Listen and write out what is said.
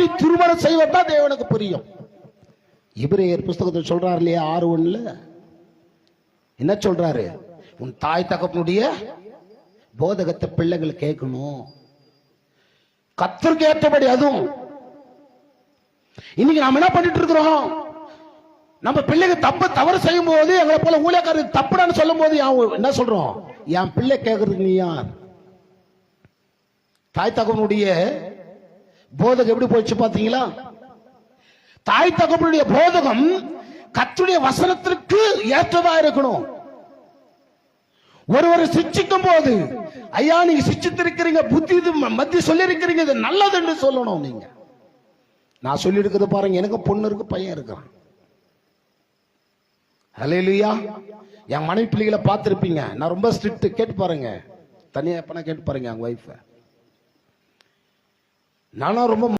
நீ திருமணம் செய்வதுதான் தேவனுக்கு புரியும். இபிரேயர் புஸ்தகத்தில் சொல்றாரு இல்லையா ஆறு ஒண்ணுல என்ன சொல்றாரு? உன் தாய் தகப்பனுடைய போதகத்தை பிள்ளைகள் கேட்கணும். கத்திற்கு ஏற்றபடி அதுவும். இன்னைக்கு நாம என்ன பண்ணிட்டு இருக்கிறோம்? நம்ம பிள்ளைங்க தப்பு தவறு செய்யும் போது எங்களை போல ஊழியக்காரர் தப்புடான்னு சொல்லும் போது என்ன சொல்றோம்? என் பிள்ளை கேட்கறதுக்கு நீ யார்? தாய் தகவனுடைய போதகம் எப்படி போயிடுச்சு பாத்தீங்களா? தாய் தகவனுடைய போதகம் கத்துடைய வசனத்திற்கு ஏற்றதா இருக்கணும். ஒருவர் சிச்சிக்கும் போது ஐயா நீங்க சிச்சித்திருக்கிறீங்க புத்தி இது மத்தி சொல்லியிருக்கிறீங்க இது நல்லது என்று சொல்லணும் நீங்க. நான் சொல்லி இருக்கிறது பாருங்க எனக்கு பொண்ணு இருக்கு பையன் இருக்கிறான் ஹalleluya. என் மனைவி பிள்ளைகளை பார்த்துருப்பீங்க. நான் ரொம்ப ஸ்ட்ரிக்ட் கேட்டு பாருங்க. தனியா எப்பனா கேட்டு பாருங்க அவங்க ஒய்ஃபை நானும் ரொம்ப